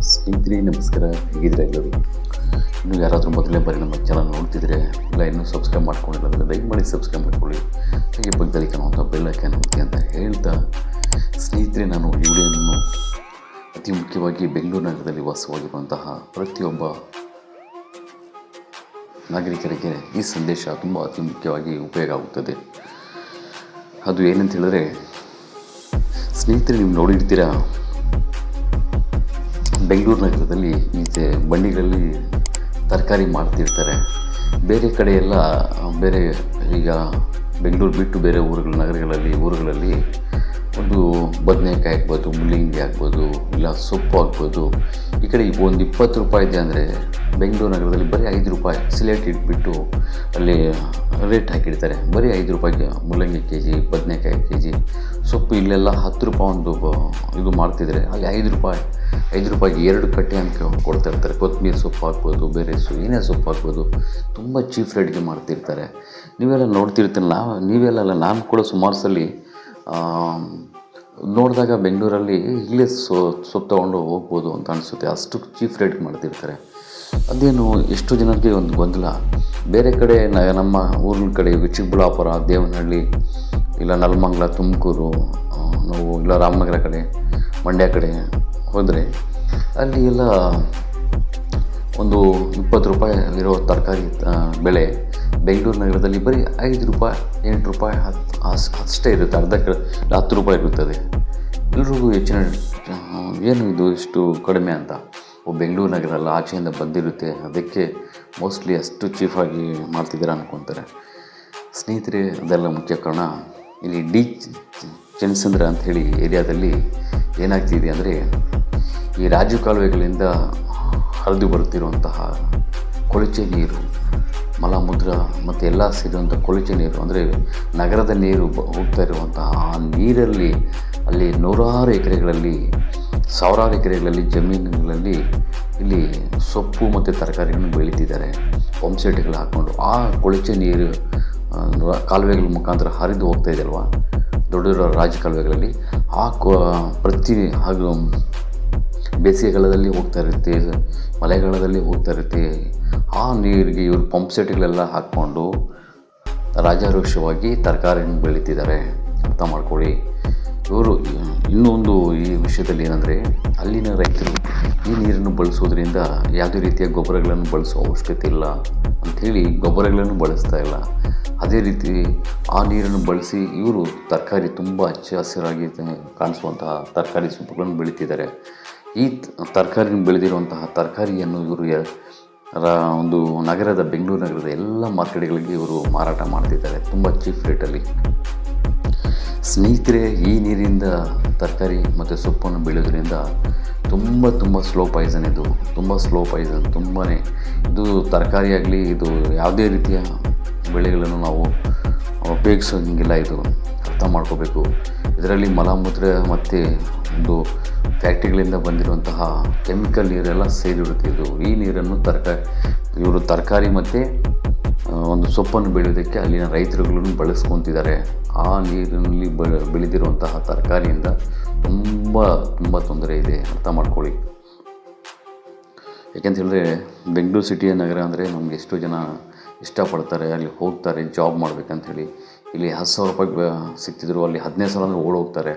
ಸ್ನೇಹಿತರೆ ನಮಸ್ಕಾರ. ಹೇಗಿದ್ರೆ ಎಲ್ಲರೂ? ಇನ್ನು ಯಾರಾದರೂ ಮೊದಲನೇ ಬಾರಿ ನಮ್ಮ ಚಾನಲ್ ನೋಡ್ತಿದ್ರೆ, ಇಲ್ಲ ಇನ್ನೂ ಸಬ್ಸ್ಕ್ರೈಬ್ ಮಾಡ್ಕೊಂಡಿಲ್ಲ ಅಂದರೆ ದಯಮಾಡಿ ಮಾಡಿ ಸಬ್ಸ್ಕ್ರೈಬ್ ಮಾಡ್ಕೊಳ್ಳಿ. ಹಾಗೆ ಪಕ್ಕದಲ್ಲಿ ಕಾಣುವಂಥ ಬೆಲ್ಲ ಒತ್ತಿ ಅಂತ ಹೇಳ್ತಾ, ಸ್ನೇಹಿತರೆ, ನಾನು ವಿಡಿಯೋವನ್ನು ಅತಿ ಮುಖ್ಯವಾಗಿ ಬೆಂಗಳೂರು ನಗರದಲ್ಲಿ ವಾಸವಾಗಿರುವಂತಹ ಪ್ರತಿಯೊಬ್ಬ ನಾಗರಿಕರಿಗೆ ಈ ಸಂದೇಶ ತುಂಬ ಅತಿ ಮುಖ್ಯವಾಗಿ ಉಪಯೋಗ ಆಗುತ್ತದೆ. ಅದು ಏನಂತ ಹೇಳಿದ್ರೆ, ಸ್ನೇಹಿತರೆ, ನೀವು ನೋಡಿರ್ತೀರಾ, ಬೆಂಗಳೂರು ನಗರದಲ್ಲಿ ಈಚೆ ಬಂಡಿಗಳಲ್ಲಿ ತರಕಾರಿ ಮಾರ್ತಿರ್ತಾರೆ. ಬೇರೆ ಕಡೆ ಎಲ್ಲ ಬೇರೆ ಈಗ ಬೆಂಗಳೂರು ಬಿಟ್ಟು ಬೇರೆ ಊರುಗಳ ನಗರಗಳಲ್ಲಿ ಊರುಗಳಲ್ಲಿ ಒಂದು ಬದನೆಕಾಯಿ ಆಗ್ಬೋದು ಮೂಲಂಗಿ ಆಗ್ಬೋದು ಇಲ್ಲ ಸೊಪ್ಪು ಆಗ್ಬೋದು ಈ ಕಡೆ ಒಂದು ಇಪ್ಪತ್ತು ರೂಪಾಯಿ ಇದೆ ಅಂದರೆ ಬೆಂಗಳೂರು ನಗರದಲ್ಲಿ ಬರೀ ಐದು ರೂಪಾಯಿ ಸಿಲೇಟ್ ಇಟ್ಬಿಟ್ಟು ಅಲ್ಲಿ ರೇಟ್ ಹಾಕಿಡ್ತಾರೆ. ಬರೀ ಐದು ರೂಪಾಯಿಗೆ ಮುಲ್ಲಂಗಿ ಕೆ ಜಿ ಬದನೆಕಾಯಿ ಕೆ ಜಿ ಸೊಪ್ಪು ಇಲ್ಲೆಲ್ಲ ಹತ್ತು ರೂಪಾಯಿ ಒಂದು ಇದು ಮಾಡ್ತಿದ್ರೆ ಅಲ್ಲಿ ಐದು ರೂಪಾಯಿ, ಐದು ರೂಪಾಯಿಗೆ ಎರಡು ಕಟ್ಟೆ ಅಂತ ಕೊಡ್ತಾ ಇರ್ತಾರೆ. ಕೊತ್ತಂಬರಿ ಸೊಪ್ಪು ಹಾಕ್ಬೋದು, ಬೇರೆ ಸೊ, ಏನೇ ಸೊಪ್ಪು ಹಾಕ್ಬೋದು, ತುಂಬ ಚೀಪ್ ರೇಟ್ಗೆ ಮಾಡ್ತಿರ್ತಾರೆ. ನೀವೆಲ್ಲ ನೋಡ್ತಿರ್ತೀನಿ ನಾವು ನೀವೆಲ್ಲ ನಾನು ಕೂಡ ಸುಮಾರು ಸಲ ನೋಡಿದಾಗ ಬೆಂಗಳೂರಲ್ಲಿ ಇಲ್ಲೇ ಸೊ ಸೊಪ್ಪು ತೊಗೊಂಡು ಹೋಗ್ಬೋದು ಅಂತ ಅನಿಸುತ್ತೆ. ಅಷ್ಟು ಚೀಪ್ ರೇಟ್ ಮಾಡ್ತಿರ್ತಾರೆ. ಅದೇನು ಎಷ್ಟು ಜನಕ್ಕೆ ಒಂದು ಗೊಂದಲ. ಬೇರೆ ಕಡೆ ನಮ್ಮ ಊರಿನ ಕಡೆ ಚಿಕ್ಕಬಳ್ಳಾಪುರ, ದೇವನಹಳ್ಳಿ, ಇಲ್ಲ ನಲ್ಮಂಗ್ಲ, ತುಮಕೂರು ನಾವು ಇಲ್ಲ ರಾಮನಗರ ಕಡೆ, ಮಂಡ್ಯ ಕಡೆ ಹೋದರೆ ಅಲ್ಲಿ ಎಲ್ಲ ಒಂದು ಇಪ್ಪತ್ತು ರೂಪಾಯಿ ಇರೋ ತರಕಾರಿ ಬೆಳೆ ಬೆಂಗಳೂರು ನಗರದಲ್ಲಿ ಬರೀ ಐದು ರೂಪಾಯಿ, ಎಂಟು ರೂಪಾಯಿ ಹತ್ತು ಅಷ್ಟೇ ಇರುತ್ತೆ, ಅರ್ಧ ಹತ್ತು ರೂಪಾಯಿ ಇರುತ್ತದೆ. ಎಲ್ರಿಗೂ ಹೆಚ್ಚಿನ ಏನು ಇದು ಇಷ್ಟು ಕಡಿಮೆ ಅಂತ? ಬೆಂಗಳೂರು ನಗರ ಅಲ್ಲ ಆಚೆಯಿಂದ ಬಂದಿರುತ್ತೆ, ಅದಕ್ಕೆ ಮೋಸ್ಟ್ಲಿ ಅಷ್ಟು ಚೀಫಾಗಿ ಮಾಡ್ತಿದ್ದೀರ ಅನ್ಕೊತಾರೆ. ಸ್ನೇಹಿತರೆ, ಅದೆಲ್ಲ ಮುಖ್ಯ ಕಾರಣ, ಇಲ್ಲಿ ಡಿ ಚನ್ನಸಂದ್ರ ಅಂಥೇಳಿ ಏರಿಯಾದಲ್ಲಿ ಏನಾಗ್ತಿದೆ ಅಂದರೆ, ಈ ರಾಜು ಕಾಲುವೆಗಳಿಂದ ಹರಿದು ಬರುತ್ತಿರುವಂತಹ ಕೊಳಚೆ ನೀರು ಮಲಮೂತ್ರ ಮತ್ತು ಎಲ್ಲ ಸೇರಿರುವಂಥ ಕೊಳಚೆ ನೀರು, ಅಂದರೆ ನಗರದ ನೀರು ಹೋಗ್ತಾ ಇರುವಂತಹ ಆ ನೀರಲ್ಲಿ ಅಲ್ಲಿ ನೂರಾರು ಎಕರೆಗಳಲ್ಲಿ, ಸಾವಿರಾರು ಎಕರೆಗಳಲ್ಲಿ ಜಮೀನುಗಳಲ್ಲಿ ಇಲ್ಲಿ ಸೊಪ್ಪು ಮತ್ತು ತರಕಾರಿಗಳನ್ನು ಬೆಳೀತಿದ್ದಾರೆ. ಪಂಪ್ಸೆಟ್ಗಳು ಹಾಕ್ಕೊಂಡು ಆ ಕೊಳಚೆ ನೀರು ಕಾಲುವೆಗಳ ಮುಖಾಂತರ ಹರಿದು ಹೋಗ್ತಾ ಇದೆಯಲ್ವ ದೊಡ್ಡ ದೊಡ್ಡ ರಾಜ ಕಾಲುವೆಗಳಲ್ಲಿ. ಆ ಕೊ, ಪ್ರತಿ ಹಾಗೂ ಬೇಸಿಗೆಗಾಲದಲ್ಲಿ ಹೋಗ್ತಾ ಇರುತ್ತೆ, ಮಳೆಗಾಲದಲ್ಲಿ ಹೋಗ್ತಾ ಇರುತ್ತೆ ಆ ನೀರಿಗೆ ಇವರು ಪಂಪ್ ಸೆಟ್ಗಳೆಲ್ಲ ಹಾಕ್ಕೊಂಡು ರಾಜಾರೋಷವಾಗಿ ತರಕಾರಿಯನ್ನು ಬೆಳೀತಿದ್ದಾರೆ ಅರ್ಥ ಮಾಡ್ಕೊಳ್ಳಿ. ಇವರು ಇನ್ನೊಂದು ಈ ವಿಷಯದಲ್ಲಿ ಏನಂದರೆ ಅಲ್ಲಿನ ರೈತರು ಈ ನೀರನ್ನು ಬಳಸೋದ್ರಿಂದ ಯಾವುದೇ ರೀತಿಯ ಗೊಬ್ಬರಗಳನ್ನು ಬಳಸೋ ಅವಶ್ಯಕತೆ ಇಲ್ಲ ಅಂಥೇಳಿ ಗೊಬ್ಬರಗಳನ್ನು ಬಳಸ್ತಾ ಇಲ್ಲ. ಅದೇ ರೀತಿ ಆ ನೀರನ್ನು ಬಳಸಿ ಇವರು ತರಕಾರಿ ತುಂಬ ಹಚ್ಚ ಹಸಿರಾಗಿ ಕಾಣಿಸುವಂತಹ ತರಕಾರಿ ಸೊಪ್ಪುಗಳನ್ನು ಬೆಳೀತಿದ್ದಾರೆ. ಈ ತರಕಾರಿ ಬೆಳೆದಿರುವಂತಹ ತರಕಾರಿಯನ್ನು ಇವರು ಒಂದು ನಗರದ, ಬೆಂಗಳೂರು ನಗರದ ಎಲ್ಲ ಮಾರ್ಕೆಟ್ಗಳಿಗೆ ಇವರು ಮಾರಾಟ ಮಾಡ್ತಿದ್ದಾರೆ, ತುಂಬ ಚೀಪ್ ರೇಟಲ್ಲಿ. ಸ್ನೇಹಿತರೆ, ಈ ನೀರಿಂದ ತರಕಾರಿ ಮತ್ತು ಸೊಪ್ಪನ್ನು ಬೆಳೆಯೋದ್ರಿಂದ ತುಂಬ ತುಂಬ ಸ್ಲೋ ಪಾಯ್ಸನ್ ಇದು, ತುಂಬ ಸ್ಲೋ ಪಾಯ್ಸನ್ ತುಂಬಾ ಇದು ತರಕಾರಿ ಆಗಲಿ, ಇದು ಯಾವುದೇ ರೀತಿಯ ಬೆಳೆಗಳನ್ನು ನಾವು ಉಪಯೋಗಿಸೋಂಗಿಲ್ಲ ಇದು, ಅರ್ಥ ಮಾಡ್ಕೋಬೇಕು. ಇದರಲ್ಲಿ ಮಲಮೂತ್ರ ಮತ್ತು ಒಂದು ಫ್ಯಾಕ್ಟ್ರಿಗಳಿಂದ ಬಂದಿರುವಂತಹ ಕೆಮಿಕಲ್ ನೀರೆಲ್ಲ ಸೇದಿಡುತ್ತಿದ್ದರು ಈ ನೀರನ್ನು ತರಕಾರಿ ಇವರು ತರಕಾರಿ ಮತ್ತು ಒಂದು ಸೊಪ್ಪನ್ನು ಬೆಳೆಯೋದಕ್ಕೆ ಅಲ್ಲಿನ ರೈತರುಗಳನ್ನು ಬಳಸ್ಕೊತಿದ್ದಾರೆ. ಆ ನೀರಿನಲ್ಲಿ ಬೆಳೆದಿರುವಂತಹ ತರಕಾರಿಯಿಂದ ತುಂಬ ತುಂಬ ತೊಂದರೆ ಇದೆ ಅರ್ಥ ಮಾಡ್ಕೊಳ್ಳಿ. ಯಾಕೆಂತ ಹೇಳಿದ್ರೆ, ಬೆಂಗಳೂರು ಸಿಟಿಯ ನಗರ ಅಂದರೆ ನಮ್ಗೆ ಎಷ್ಟೋ ಜನ ಇಷ್ಟಪಡ್ತಾರೆ, ಅಲ್ಲಿ ಹೋಗ್ತಾರೆ, ಜಾಬ್ ಮಾಡ್ಬೇಕಂತ ಹೇಳಿ. ಇಲ್ಲಿ ಹತ್ತು ಸಾವಿರ ರೂಪಾಯಿ ಸಿಕ್ತಿದ್ರು ಅಲ್ಲಿ ಹದಿನೈದು ಸಾವಿರ ಅಂದರೆ ಓಡೋಗ್ತಾರೆ.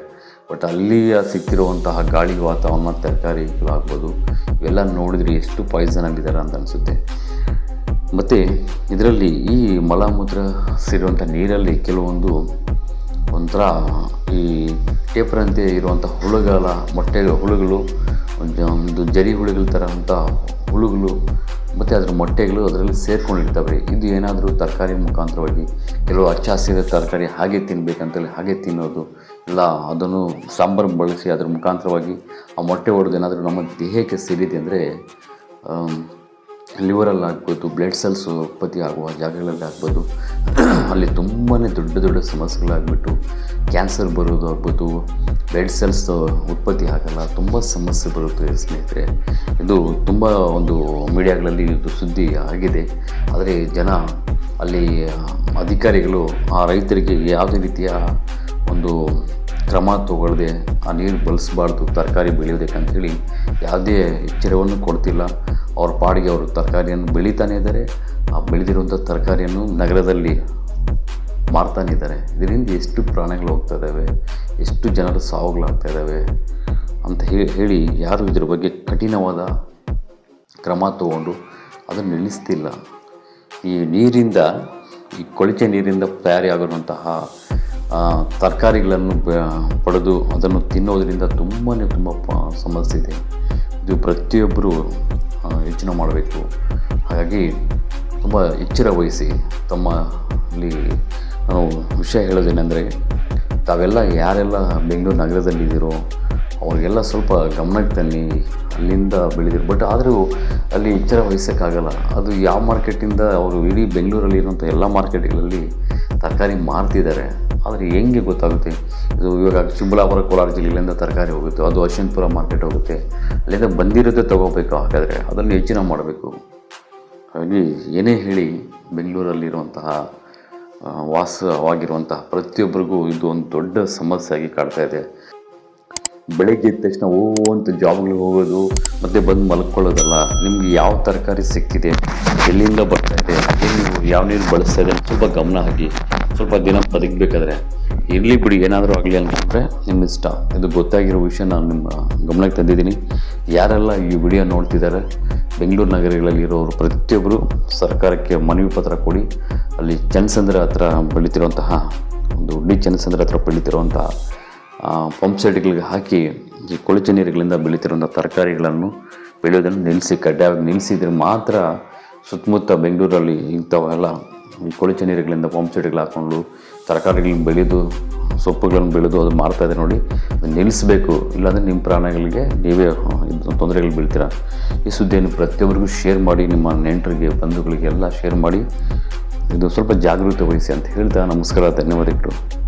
ಬಟ್ ಅಲ್ಲಿ ಸಿಕ್ಕಿರುವಂತಹ ಗಾಳಿ ವಾತಾವರಣ ತರಕಾರಿಗಳಾಗ್ಬೋದು ಇವೆಲ್ಲ ನೋಡಿದ್ರೆ ಎಷ್ಟು ಪಾಯ್ಸನ್ ಆಗಿದ್ದಾರೆ ಅಂತ ಅನಿಸುತ್ತೆ. ಮತ್ತು ಇದರಲ್ಲಿ ಈ ಮಲಮೂತ್ರ ಸೇರುವಂಥ ನೀರಲ್ಲಿ ಕೆಲವೊಂದು ಒಂಥರ ಈ ಟೇಪರಂತೆ ಇರುವಂಥ ಹುಳುಗಳ ಮೊಟ್ಟೆ, ಹುಳುಗಳು ಒಂದು ಜರಿ ಹುಳುಗಳ ಥರ ಹುಳುಗಳು, ಮತ್ತು ಅದರ ಮೊಟ್ಟೆಗಳು ಅದರಲ್ಲಿ ಸೇರ್ಕೊಂಡಿರ್ತವೆ. ಇದು ಏನಾದರೂ ತರಕಾರಿ ಮುಖಾಂತರವಾಗಿ ಕೆಲವು ಹಚ್ಚ ಹಸಿರ ತರಕಾರಿ ಹಾಗೆ ತಿನ್ನಬೇಕಂತೇಳಿ ಹಾಗೆ ತಿನ್ನೋದು ಇಲ್ಲ ಅದನ್ನು ಸಾಂಬಾರು ಬಳಸಿ ಅದರ ಮುಖಾಂತರವಾಗಿ ಆ ಮೊಟ್ಟೆ ಹೊಡೆದು ಏನಾದರೂ ನಮ್ಮ ದೇಹಕ್ಕೆ ಸೇರಿದೆ ಅಂದರೆ ಲಿವರಲ್ಲಿ ಆಗ್ಬೋದು ಬ್ಲಡ್ ಸೆಲ್ಸ್ ಉತ್ಪತ್ತಿ ಆಗುವ ಜಾಗಗಳಲ್ಲಿ ಆಗ್ಬೋದು. ಅಲ್ಲಿ ತುಂಬಾ ದೊಡ್ಡ ದೊಡ್ಡ ಸಮಸ್ಯೆಗಳಾಗ್ಬಿಟ್ಟು ಕ್ಯಾನ್ಸರ್ ಬರೋದು ಆಗ್ಬೋದು ಬ್ಲಡ್ ಸೆಲ್ಸ್ ಉತ್ಪತ್ತಿ ಆಗಲ್ಲ, ತುಂಬ ಸಮಸ್ಯೆ ಬರುತ್ತೆ ಸ್ನೇಹಿತರೆ. ಇದು ತುಂಬ ಒಂದು ಮೀಡಿಯಾಗಳಲ್ಲಿ ಇದು ಸುದ್ದಿ ಆಗಿದೆ. ಆದರೆ ಜನ ಅಲ್ಲಿ ಅಧಿಕಾರಿಗಳು ಆ ರೈತರಿಗೆ ಯಾವುದೇ ರೀತಿಯ ಒಂದು ಕ್ರಮ ತಗೊಳ್ಳದೆ ಆ ನೀರು ಬಳಸಬಾರ್ದು, ತರಕಾರಿ ಬೆಳೆಯೋದಕ್ಕೆ ಅಂಥೇಳಿ ಯಾವುದೇ ಎಚ್ಚರವನ್ನು ಕೊಡ್ತಿಲ್ಲ. ಅವ್ರ ಪಾಡಿಗೆ ಅವರು ತರಕಾರಿಯನ್ನು ಬೆಳೀತಾನೆ ಇದ್ದಾರೆ. ಆ ಬೆಳೆದಿರುವಂಥ ತರಕಾರಿಯನ್ನು ನಗರದಲ್ಲಿ ಮಾರ್ತಾನೆ ಇದ್ದಾರೆ. ಇದರಿಂದ ಎಷ್ಟು ಪ್ರಾಣಗಳು ಹೋಗ್ತಾ ಇದ್ದಾವೆ, ಎಷ್ಟು ಜನರು ಸಾವುಗಳಾಗ್ತಾ ಇದ್ದಾವೆ ಅಂತ ಹೇಳಿ ಯಾರು ಇದ್ರ ಬಗ್ಗೆ ಕಠಿಣವಾದ ಕ್ರಮ ತಗೊಂಡು ಅದನ್ನು ನಿಲ್ಲಿಸ್ತಿಲ್ಲ. ಈ ನೀರಿಂದ, ಈ ಕೊಳಚೆ ನೀರಿಂದ ತಯಾರಿಯಾಗಿರುವಂತಹ ತರಕಾರಿಗಳನ್ನು ಪಡೆದು ಅದನ್ನು ತಿನ್ನೋದರಿಂದ ತುಂಬಾ ತುಂಬ ಸಮಸ್ಯೆ ಇದೆ. ಇದು ಪ್ರತಿಯೊಬ್ಬರು ಯೋಚನೆ ಮಾಡಬೇಕು. ಹಾಗಾಗಿ ತುಂಬ ಎಚ್ಚರ ವಹಿಸಿ ತಮ್ಮ ಇಲ್ಲಿ ನಾವು ವಿಷಯ ಹೇಳೋದೇನೆಂದರೆ, ತಾವೆಲ್ಲ ಯಾರೆಲ್ಲ ಬೆಂಗಳೂರು ನಗರದಲ್ಲಿದ್ದೀರೋ ಅವರಿಗೆಲ್ಲ ಸ್ವಲ್ಪ ಗಮನಕ್ಕೆ ತನ್ನಿ ಅಲ್ಲಿಂದ ಬೆಳೆದಿರು, ಬಟ್ ಆದರೂ ಅಲ್ಲಿ ಎಚ್ಚರ ವಹಿಸೋಕ್ಕಾಗಲ್ಲ. ಅದು ಯಾವ ಮಾರ್ಕೆಟಿಂದ ಅವರು ಇಡೀ ಬೆಂಗಳೂರಲ್ಲಿ ಇರುವಂಥ ಎಲ್ಲ ಮಾರ್ಕೆಟ್ಗಳಲ್ಲಿ ತರಕಾರಿ ಮಾರ್ತಿದ್ದಾರೆ. ಆದರೆ ಹೆಂಗೆ ಗೊತ್ತಾಗುತ್ತೆ? ಇದು ಇವಾಗ ಚಿಕ್ಕಬಳ್ಳಾಪುರ ಕೋಲಾರ ಜಿಲ್ಲೆಯಿಂದ ತರಕಾರಿ ಹೋಗುತ್ತೆ, ಅದು ಅಶ್ವಂತಪುರ ಮಾರ್ಕೆಟ್ ಹೋಗುತ್ತೆ. ಅಲ್ಲಿಂದ ಬಂದಿರೋದೇ ತಗೋಬೇಕು ಹಾಗಾದರೆ, ಅದನ್ನು ಹೆಚ್ಚಿನ ಮಾಡಬೇಕು. ಹಾಗಾಗಿ ಏನೇ ಹೇಳಿ, ಬೆಂಗಳೂರಲ್ಲಿರುವಂತಹ ವಾಸವಾಗಿರುವಂತಹ ಪ್ರತಿಯೊಬ್ಬರಿಗೂ ಇದು ಒಂದು ದೊಡ್ಡ ಸಮಸ್ಯೆಯಾಗಿ ಕಾಡ್ತಾ ಇದೆ. ಬೆಳಗ್ಗೆ ಎದ್ದ ತಕ್ಷಣ, ಓ ಜಾಬ್ಗಳಿಗೆ ಹೋಗೋದು, ಮತ್ತೆ ಬಂದು ಮಲ್ಕೊಳ್ಳೋದಲ್ಲ, ನಿಮಗೆ ಯಾವ ತರಕಾರಿ ಸಿಕ್ಕಿದೆ, ಎಲ್ಲಿಂದ ಬರ್ತಾ ಯಾವ ನೀರು ಬಳಸ್ತಾ ಅಂತ ಸ್ವಲ್ಪ ಗಮನ ಹಾಕಿ, ಸ್ವಲ್ಪ ದಿನ ಬದುಕಬೇಕಾದ್ರೆ. ಇರಲಿ ಬಿಡಿ, ಏನಾದರೂ ಆಗಲಿ ಅಂತಂದರೆ ನಿಮ್ಮ ಇಷ್ಟ. ಇದು ಗೊತ್ತಾಗಿರೋ ವಿಷಯ ನಾನು ನಿಮ್ಮ ಗಮನಕ್ಕೆ ತಂದಿದ್ದೀನಿ. ಯಾರೆಲ್ಲ ಈ ವಿಡಿಯೋ ನೋಡ್ತಿದ್ದಾರೆ, ಬೆಂಗಳೂರು ನಗರಗಳಲ್ಲಿ ಇರೋರು ಪ್ರತಿಯೊಬ್ಬರು ಸರ್ಕಾರಕ್ಕೆ ಮನವಿ ಪತ್ರ ಕೊಡಿ. ಅಲ್ಲಿ ಚನ್ನಸಂದ್ರ ಹತ್ರ ಬೆಳೀತಿರುವಂತಹ, ಒಂದು ಡಿ ಚನ್ನಸಂದ್ರ ಹತ್ರ ಬೆಳೀತಿರುವಂತಹ ಪಂಪ್ ಸೆಟ್ಗಳಿಗೆ ಹಾಕಿ, ಈ ಕೊಳಚೆ ನೀರುಗಳಿಂದ ಬೆಳೀತಿರುವಂಥ ತರಕಾರಿಗಳನ್ನು ಬೆಳೆಯೋದನ್ನು ನಿಲ್ಲಿಸಿ, ಕಡ್ಡಾಯವಾಗಿ ನಿಲ್ಲಿಸಿದರೆ ಮಾತ್ರ ಸುತ್ತಮುತ್ತ ಬೆಂಗಳೂರಲ್ಲಿ ಇಂಥವೆಲ್ಲ ಈ ಕೊಳಚೆ ನೀರುಗಳಿಂದ ಪಂಪ್ ಸೆಟ್ಗಳು ಹಾಕ್ಕೊಂಡು ತರಕಾರಿಗಳನ್ನ ಬೆಳೆದು, ಸೊಪ್ಪುಗಳನ್ನು ಬೆಳೆದು ಅದು ಮಾರ್ತಾಯಿದೆ ನೋಡಿ. ಅದು ನಿಲ್ಲಿಸಬೇಕು. ಇಲ್ಲಾಂದರೆ ನಿಮ್ಮ ಪ್ರಾಣಗಳಿಗೆ ನೀವೇ ತೊಂದರೆಗಳು ಬೀಳ್ತೀರ? ಈ ಸುದ್ದಿಯನ್ನು ಪ್ರತಿಯೊಬ್ಬರಿಗೂ ಶೇರ್ ಮಾಡಿ, ನಿಮ್ಮ ನೆಂಟರಿಗೆ, ಬಂಧುಗಳಿಗೆ ಎಲ್ಲ ಶೇರ್ ಮಾಡಿ. ಇದು ಸ್ವಲ್ಪ ಜಾಗೃತಿ ವಹಿಸಿ ಅಂತ ಹೇಳ್ತಾ ನಮಸ್ಕಾರ, ಧನ್ಯವಾದಗಳು.